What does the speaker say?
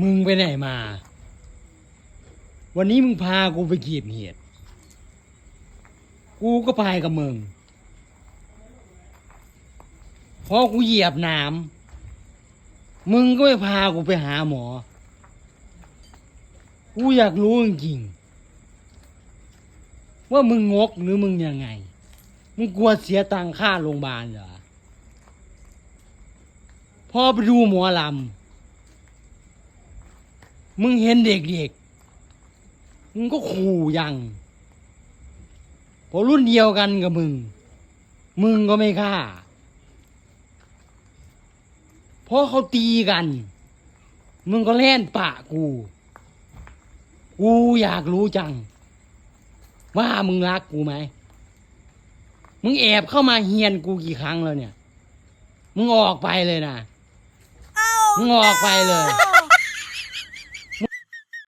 มึงไปไหนมา วันนี้มึงพากูไปกีบเห็ดกูก็ไปกับมึง พอกูเหยียบน้ำมึงก็ไม่พากูไปหาหมอ กูอยากรู้จริงๆว่ามึงงกหรือมึงยังไง มึงกลัวเสียตังค่าโรงพยาบาลเหรอ พอไปดูหมอลำ มึงเห็นเด็กๆมึงก็ขู่ยังเพอรุ่นเดียวกันกับมึง มึงก็ไม่ฆ่าเพราะเขาตีกัน มึงก็เล่นปะกู กูอยากรู้จัง ว่ามึงรักกูไหม มึงแอบเข้ามาเฮียนกูกี่ครั้งแล้วเนี่ย มึงออกไปเลยนะ มึงออกไปเลย No!